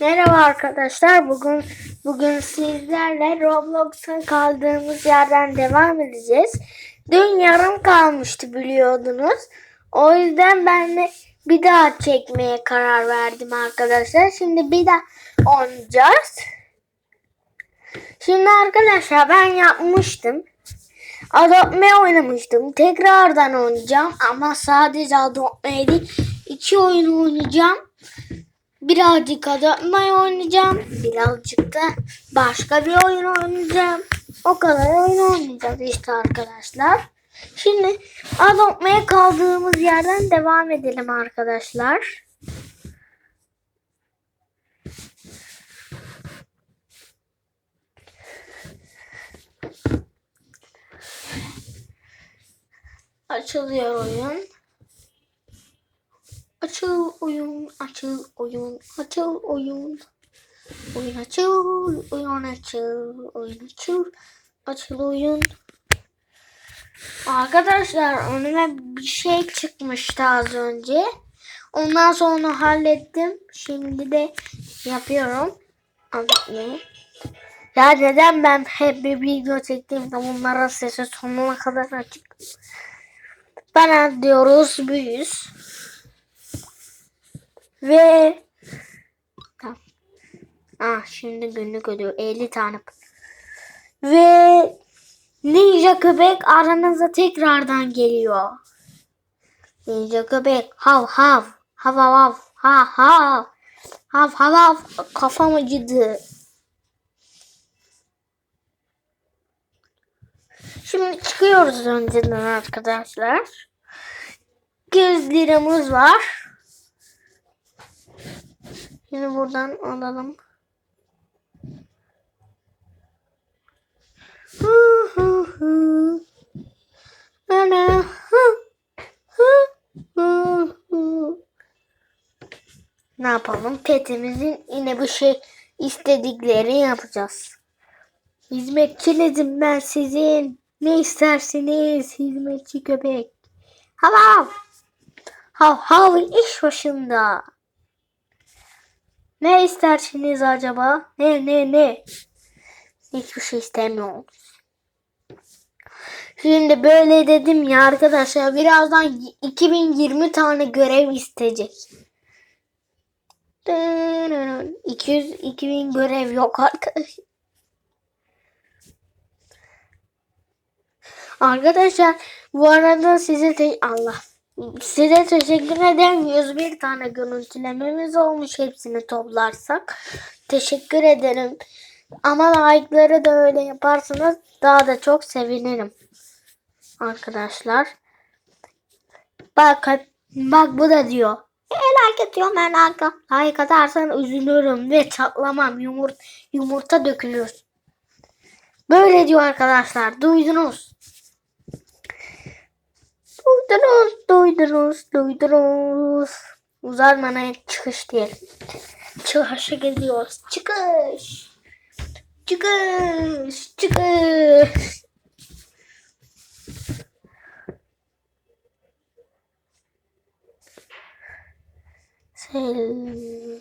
Merhaba arkadaşlar. Bugün bugün sizlerle Roblox'a kaldığımız yerden devam edeceğiz. Dün yarım kalmıştı biliyordunuz. O yüzden ben de bir daha çekmeye karar verdim arkadaşlar. Şimdi bir daha oynayacağız. Şimdi arkadaşlar ben yapmıştım. Adopme oynamıştım. Tekrardan oynayacağım ama sadece Adopme değil. iki oyun oynayacağım. Birazcık Adopme oynayacağım. Birazcık da başka bir oyun oynayacağım. O kadar oyun oynayacağız işte arkadaşlar. Şimdi Adopme'ye kaldığımız yerden devam edelim arkadaşlar. Açılıyor oyun. Açıl oyun, açıl oyun, açıl oyun. Oyun açıl, oyun açıl, oyun açıl, açıl oyun. Arkadaşlar önüme bir şey çıkmıştı az önce. Ondan sonra hallettim. Şimdi de yapıyorum. Abi, ya neden ben hep bir video çektiğimde bunlara sesi sonuna kadar açık? Bana diyoruz büyüz. Ve tamam. Ah şimdi günlük ödüyor 50 tane. Ve Ninja köpek aranıza tekrardan geliyor. Ninja köpek hav hav hav hav hav ha ha hav hav hav kafam acıdı. Şimdi çıkıyoruz önceden arkadaşlar. 100 liramız var. Şimdi buradan alalım. Ne yapalım? Petimizin yine bu şey istedikleri yapacağız. Hizmetçinizim ben sizin. Ne isterseniz hizmetçi köpek. Hav hav. Hav hav iş başında. Ne istersiniz acaba? Ne ne ne? Hiçbir şey istemiyorum. Şimdi böyle dedim ya arkadaşlar birazdan 2020 tane görev isteyecek. 200 2000 görev yok arkadaşlar. Arkadaşlar bu arada size te- Allah size teşekkür ederim. 101 tane görüntülememiz olmuş hepsini toplarsak. Teşekkür ederim. Ama like'ları da öyle yaparsanız daha da çok sevinirim. Arkadaşlar. Bak bak bu da diyor. E, like atıyorum ben like, atarsan üzülürüm ve çatlamam yumurta, yumurta dökülür. Böyle diyor arkadaşlar. Duydunuz. Duydunuz, duydunuz, duydunuz. Uzatmana çıkış diyelim. Çıkışa gidiyoruz. Çıkış. Çıkış, çıkış. Sel.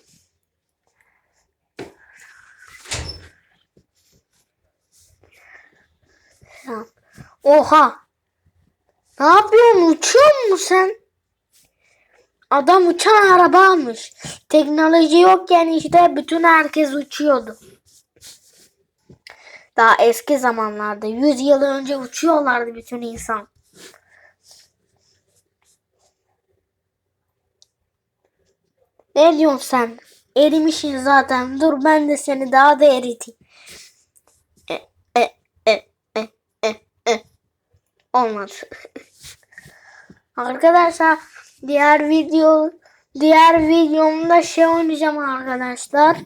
Tamam. Oha. Ne yapıyorsun? Uçuyor musun sen? Adam uçan araba almış. Teknoloji yokken işte bütün herkes uçuyordu. Daha eski zamanlarda 100 yıl önce uçuyorlardı bütün insan. Ne diyorsun sen? Erimişsin zaten. Dur ben de seni daha da eriteyim. E, e, e, e, e, e. Olmadı. Arkadaşlar diğer video diğer videomda şey oynayacağım arkadaşlar.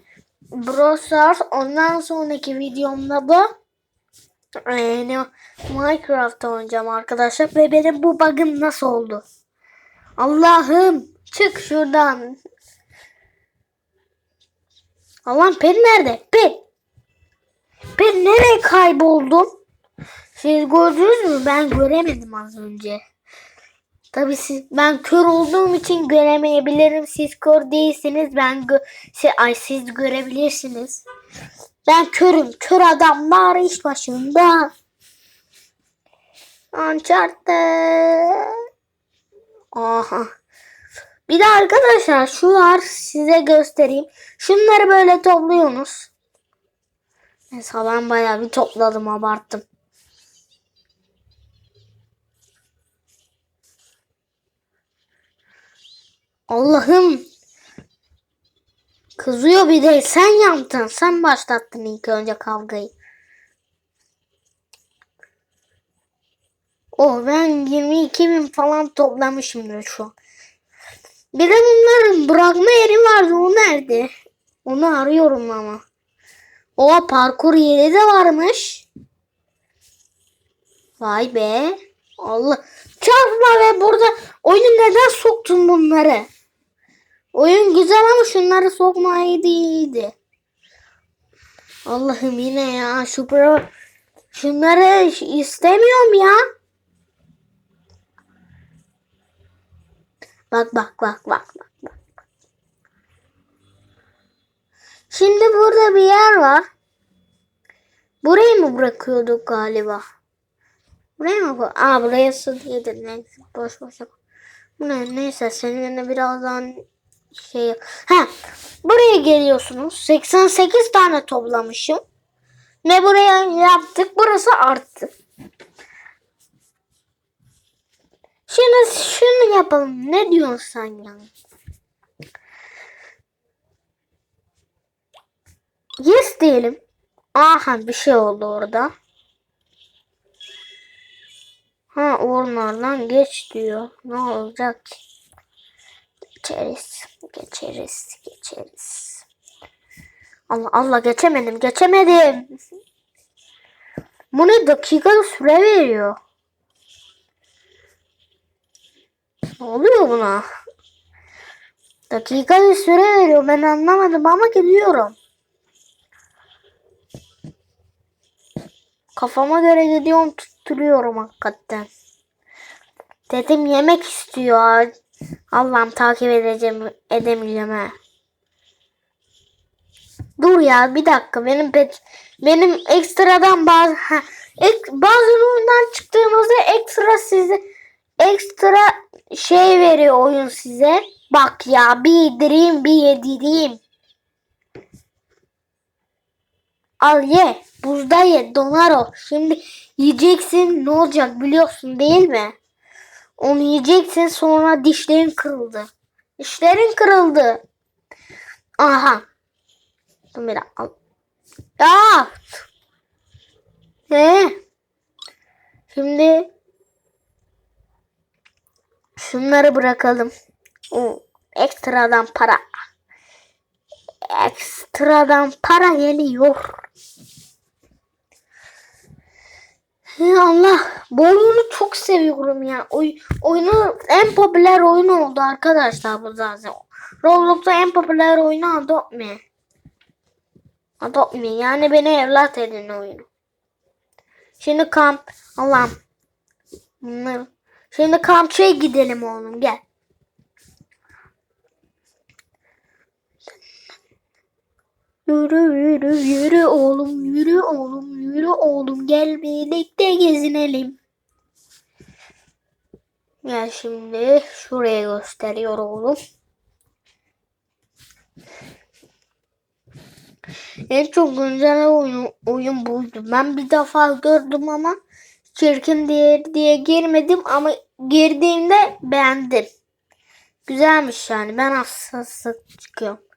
Brawl Stars. Ondan sonraki videomda da e, ne, Minecraft oynayacağım arkadaşlar. Ve benim bu bug'ım nasıl oldu? Allah'ım çık şuradan. Allah'ım Peri nerede? Peri. Peri nereye kayboldum? Siz gördünüz mü? Ben göremedim az önce. Tabii siz, ben kör olduğum için göremeyebilirim. Siz kör değilsiniz. Ben gö siz, ay siz görebilirsiniz. Ben körüm. Kör adamlar iş başında. Uncharted. Aha. Bir de arkadaşlar şu var size göstereyim. Şunları böyle topluyorsunuz. Mesela ben bayağı bir topladım abarttım. Allah'ım. Kızıyor bir de sen yaptın. Sen başlattın ilk önce kavgayı. Oh ben 22 bin falan toplamışımdır şu an. Bir de bunların bırakma yeri vardı. O nerede? Onu arıyorum ama. O parkur yeri de varmış. Vay be. Allah. Çarpma ve burada oyunu neden soktun bunları? Oyun güzel ama şunları sokmaydı iyiydi. Allah'ım yine ya şu pro şunları istemiyorum ya. Bak bak bak bak bak. bak. Şimdi burada bir yer var. Burayı mı bırakıyorduk galiba? Buraya mı? Aa buraya diyedir. Neyse boş boş. yap. Ne? Neyse seninle birazdan şey... Ha buraya geliyorsunuz. 88 tane toplamışım. Ne buraya yaptık? Burası arttı. Şimdi şunu yapalım. Ne diyorsun sen ya? Yes diyelim. Aha bir şey oldu orada. Ha oralardan geç diyor. Ne olacak ki? Geçeriz. Geçeriz. Geçeriz. Allah Allah geçemedim. Geçemedim. Bu ne dakika süre veriyor. Ne oluyor buna? Dakika süre veriyor. Ben anlamadım ama gidiyorum. Kafama göre gidiyorum tutturuyorum hakikaten. Dedim yemek istiyor. Allah'ım takip edeceğim edemeyeceğim ha. Dur ya bir dakika benim pet benim ekstradan bazı ha, ek, bazı oyundan çıktığınızda ekstra size ekstra şey veriyor oyun size. Bak ya bir yedireyim bir yedireyim. Al ye. Buzda ye. Donar o. Şimdi yiyeceksin. Ne olacak biliyorsun değil mi? Onu yiyeceksin sonra dişlerin kırıldı. Dişlerin kırıldı. Aha. Dur bir al. Ya. Ne? Şimdi şunları bırakalım. O ekstradan para. Ekstradan para geliyor. Ya Allah bu oyunu çok seviyorum ya. Oy, oyunu en popüler oyun oldu arkadaşlar bu zaten. Roblox'ta en popüler oyunu Adopt Me. Adopt Me yani beni evlat edin oyunu. Şimdi kamp Allah'ım. Şimdi kampçıya gidelim oğlum gel. Yürü yürü yürü oğlum yürü oğlum yürü oğlum gel birlikte gezinelim. Gel şimdi şuraya gösteriyor oğlum. En çok güncel oyun, oyun buydu. Ben bir defa gördüm ama çirkin diye, diye girmedim ama girdiğimde beğendim. Güzelmiş yani. Ben hassas çıkıyorum.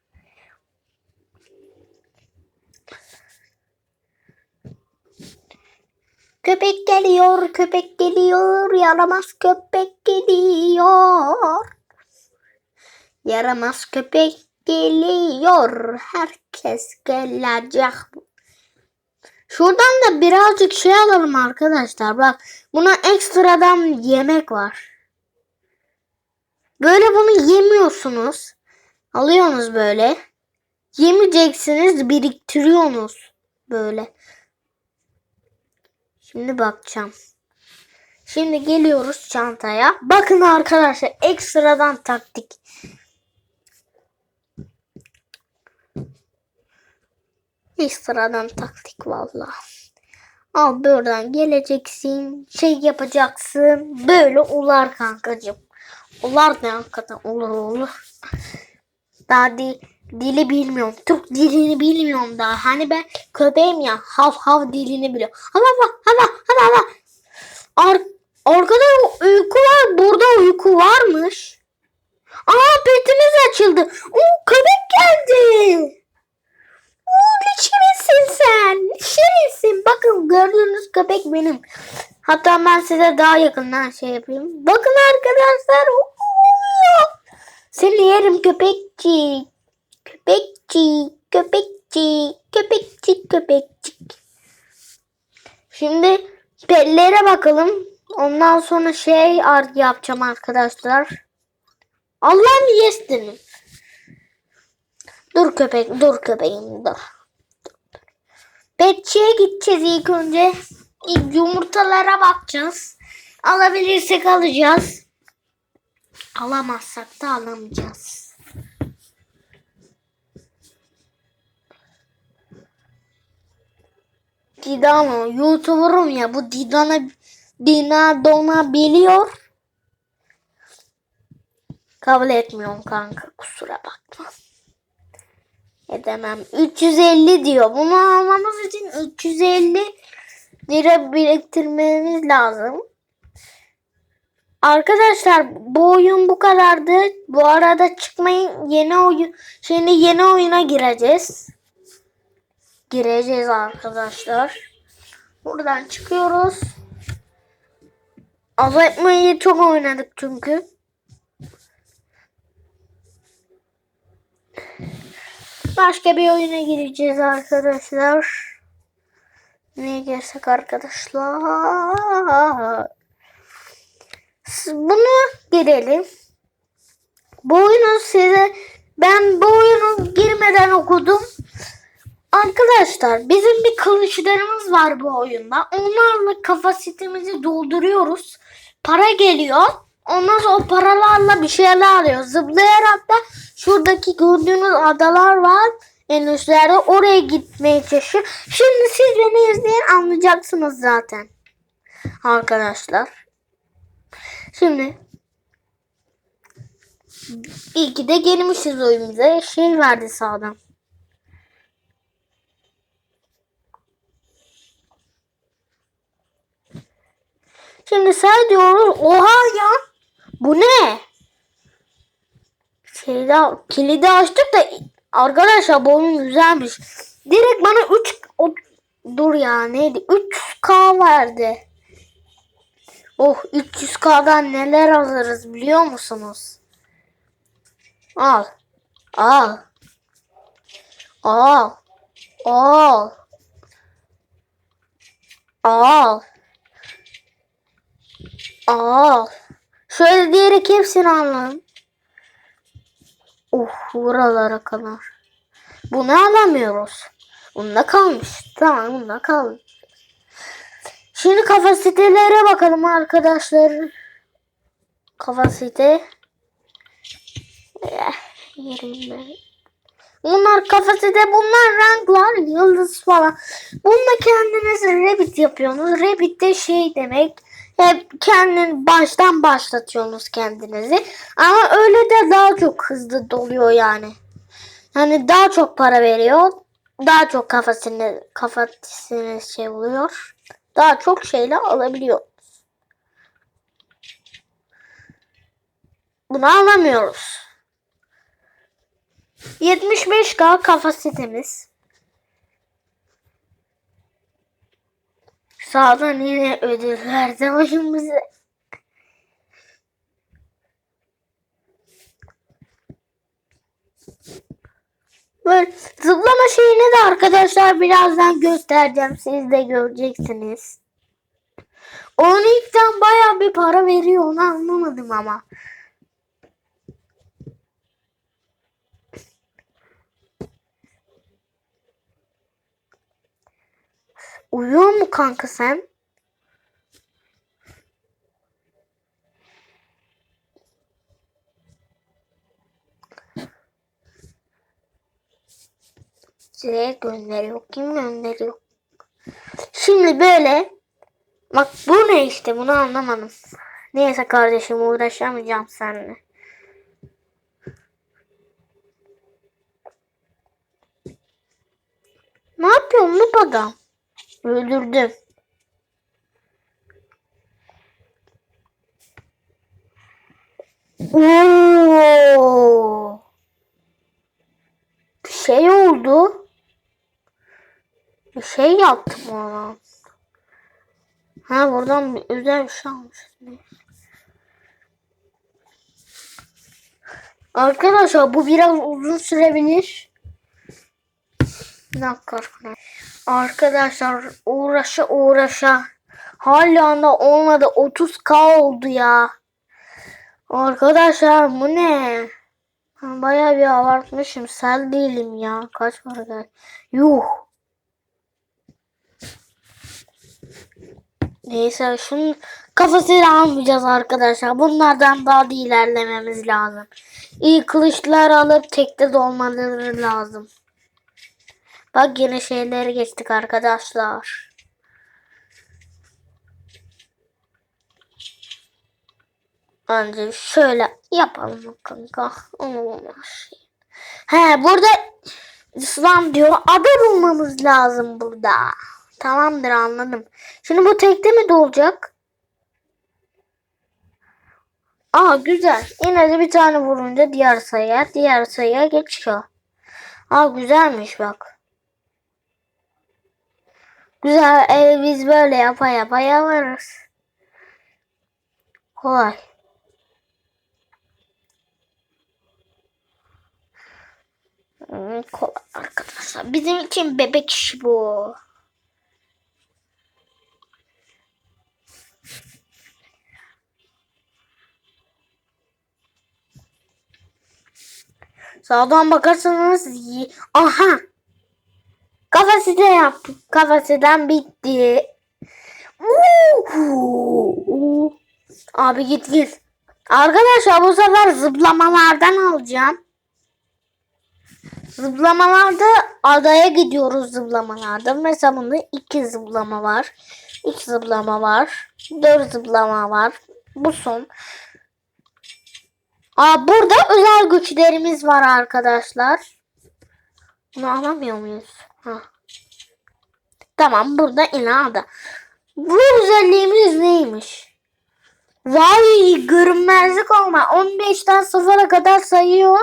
Köpek geliyor, köpek geliyor, yaramaz köpek geliyor. Yaramaz köpek geliyor, herkes gelecek. Şuradan da birazcık şey alalım arkadaşlar. Bak buna ekstradan yemek var. Böyle bunu yemiyorsunuz. Alıyorsunuz böyle. Yemeyeceksiniz, biriktiriyorsunuz böyle. Şimdi bakacağım. Şimdi geliyoruz çantaya. Bakın arkadaşlar ekstradan taktik. Ekstradan taktik valla. Al buradan geleceksin. Şey yapacaksın. Böyle ular kankacığım. Ular ne hakikaten olur olur. Daha di, dili bilmiyorum. Türk dilini bilmiyorum daha. Hani ben köpeğim ya. Hav hav dilini biliyorum. Hava hava hava hava hava. Ar arkada uyku var. Burada uyku varmış. Aa petimiz açıldı. Oo köpek geldi. Oo ne şirinsin sen. Ne şirinsin. Bakın gördüğünüz köpek benim. Hatta ben size daha yakından şey yapayım. Bakın arkadaşlar. Oo. Seni yerim köpekçi. Köpekçi. Köpekçi. Köpekçi köpekçik. Şimdi pellere bakalım. Ondan sonra şey yapacağım arkadaşlar. Allah'ım yes. Dur köpek, dur köpeğim dur. Petçiye gideceğiz ilk önce. İlk yumurtalara bakacağız. Alabilirsek alacağız. Alamazsak da alamayacağız. Didano, YouTuber'ım ya. Bu Didana, Dina Dona biliyor. Kabul etmiyorum kanka. Kusura bakma. Edemem. 350 diyor. Bunu almamız için 350 lira biriktirmemiz lazım. Arkadaşlar bu oyun bu kadardı. Bu arada çıkmayın. Yeni oyun şimdi yeni oyuna gireceğiz. Gireceğiz arkadaşlar. Buradan çıkıyoruz. Azaltmayı çok oynadık çünkü. Başka bir oyuna gireceğiz arkadaşlar. Neye girsek arkadaşlar? Bunu girelim. Bu oyunu size ben bu oyunu girmeden okudum. Arkadaşlar bizim bir kılıçlarımız var bu oyunda. Onlarla kapasitemizi dolduruyoruz. Para geliyor. Ondan sonra o paralarla bir şeyler alıyoruz. Zıplayarak da şuradaki gördüğünüz adalar var. En üstlerde oraya gitmeye çalışıyor. Şimdi siz beni izleyin anlayacaksınız zaten. Arkadaşlar. Şimdi iyi ki de gelmişiz oyumuza. Şey verdi sağdan. Şimdi say diyoruz. Oha ya. Bu ne? Şeyde kilidi açtık da arkadaşlar bu oyun güzelmiş. Direkt bana 3 o, dur ya neydi? 3K verdi. Oh 300K'dan neler alırız biliyor musunuz? Al. Al. Al. Al. Al. Al. Şöyle diyerek hepsini alalım. Uh buralara kadar. Bunu alamıyoruz. Bunda kalmış. Tamam bunda kalmış. Şimdi kapasitelere bakalım arkadaşlar. Kapasite. Eh, yerinde. Bunlar kapasite, bunlar ranklar, yıldız falan. Bununla kendiniz Rabbit yapıyorsunuz. Rabbit de şey demek. Hep kendin baştan başlatıyorsunuz kendinizi. Ama öyle de daha çok hızlı doluyor yani. Yani daha çok para veriyor. Daha çok kafasını kafasını şey oluyor daha çok şeyle alabiliyor. Bunu alamıyoruz. 75K Sağdan yine ödül verdi oyun. Böyle zıplama şeyini de arkadaşlar birazdan göstereceğim. Siz de göreceksiniz. Onun ilkten baya bir para veriyor onu anlamadım ama. kanka sen? Size gönderiyor. Kim gönderiyor? Şimdi böyle. Bak bu ne işte bunu anlamadım. Neyse kardeşim uğraşamayacağım seninle. Ne yapıyor bu adam? Öldürdüm. Oo. Bir şey oldu. Bir şey yaptım ona. Ha buradan bir özel bir şey almışız. Arkadaşlar bu biraz uzun sürebilir. Arkadaşlar. Arkadaşlar uğraşa uğraşa hala da olmadı 30k oldu ya. Arkadaşlar bu ne? Ben Bayağı bir abartmışım. Sel değilim ya. Kaç para geldi? Yuh. Neyse şunun kafasıyla almayacağız arkadaşlar. Bunlardan daha da ilerlememiz lazım. İyi kılıçlar alıp tekte dolmaları lazım. Bak yine şeyleri geçtik arkadaşlar. Önce şöyle yapalım kanka. Olmaz. He burada İslam diyor. Ada bulmamız lazım burada. Tamamdır anladım. Şimdi bu tekte mi dolacak? Aa güzel. Yine de bir tane vurunca diğer sayıya, diğer sayıya geçiyor. Aa güzelmiş bak. Güzel. E, biz böyle yapa yapa yaparız. Kolay. Hmm, kolay arkadaşlar. Bizim için bebek işi bu. Sağdan bakarsanız y- aha kafasite yap. Kafasiden bitti. Abi git git. Arkadaşlar bu sefer zıplamalardan alacağım. Zıplamalarda adaya gidiyoruz zıplamalarda. Mesela bunda iki zıplama var. Üç zıplama var. Dört zıplama var. Bu son. Aa, burada özel güçlerimiz var arkadaşlar. Bunu alamıyor muyuz? Tamam burada inada. Bu özelliğimiz neymiş? Vay görünmezlik olma. 15'ten 0'a kadar sayıyor.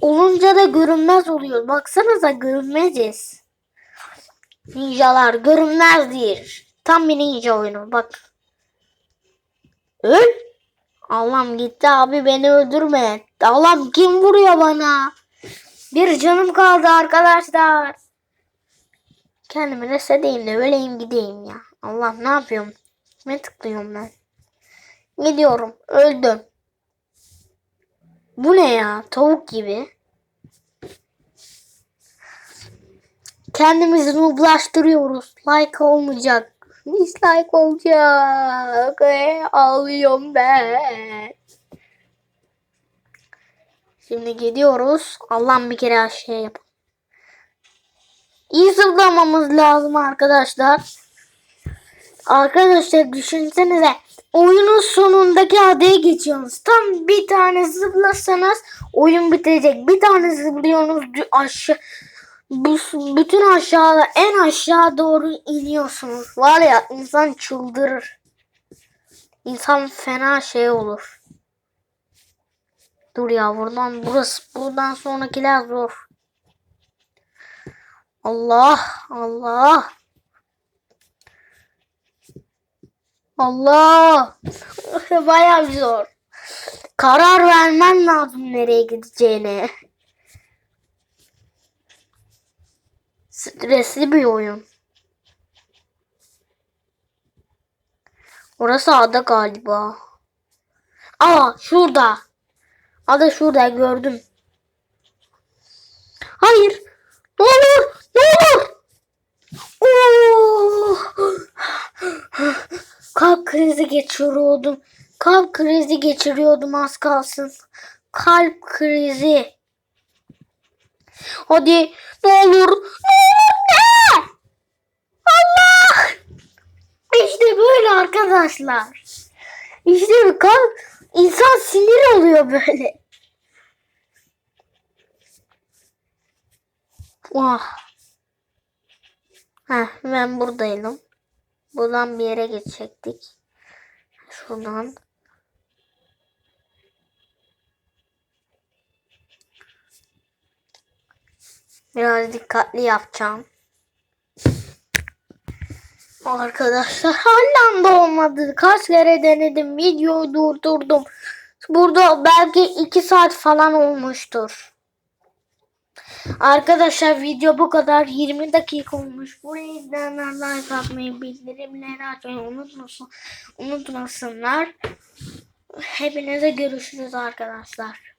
Olunca da görünmez oluyor. Baksanıza görünmeziz. Ninjalar görünmezdir. Tam bir ninja oyunu bak. Öl. Allah'ım gitti abi beni öldürme. Allah'ım kim vuruyor bana? Bir canım kaldı arkadaşlar. Kendimi resedeyim de öleyim gideyim ya. Allah ne yapıyorum? Ne tıklıyorum ben? Gidiyorum. Öldüm. Bu ne ya? Tavuk gibi. Kendimizi nooblaştırıyoruz. Like olmayacak. Dislike olacak. Ee, ağlıyorum ben. Şimdi gidiyoruz. Allah'ım bir kere şey yap. İyi zıplamamız lazım arkadaşlar. Arkadaşlar düşünsenize. Oyunun sonundaki adaya geçiyorsunuz. Tam bir tane zıplasanız oyun bitecek. Bir tane zıplıyorsunuz aşağı bütün aşağıda en aşağı doğru iniyorsunuz. Var ya insan çıldırır. İnsan fena şey olur. Dur ya buradan burası buradan sonrakiler zor. Allah Allah. Allah. Bayağı zor. Karar vermen lazım nereye gideceğine. Stresli bir oyun. Orası ada galiba. Aa şurada. Ada şurada gördüm. Hayır. Ne olur. Olur. Oo! Kalp krizi geçiriyordum. Kalp krizi geçiriyordum az kalsın. Kalp krizi. Hadi ne olur. Ne olur ne? Allah. İşte böyle arkadaşlar. İşte bu kan insan sinir oluyor böyle. Vah. Heh, ben buradaydım. Buradan bir yere geçecektik. Şuradan. Biraz dikkatli yapacağım. Arkadaşlar halen de olmadı. Kaç kere denedim. Videoyu durdurdum. Burada belki 2 saat falan olmuştur. Arkadaşlar video bu kadar. 20 dakika olmuş. Burayı izleyenler like atmayı, bildirimleri açmayı unutmasın, unutmasınlar. Hepinize görüşürüz arkadaşlar.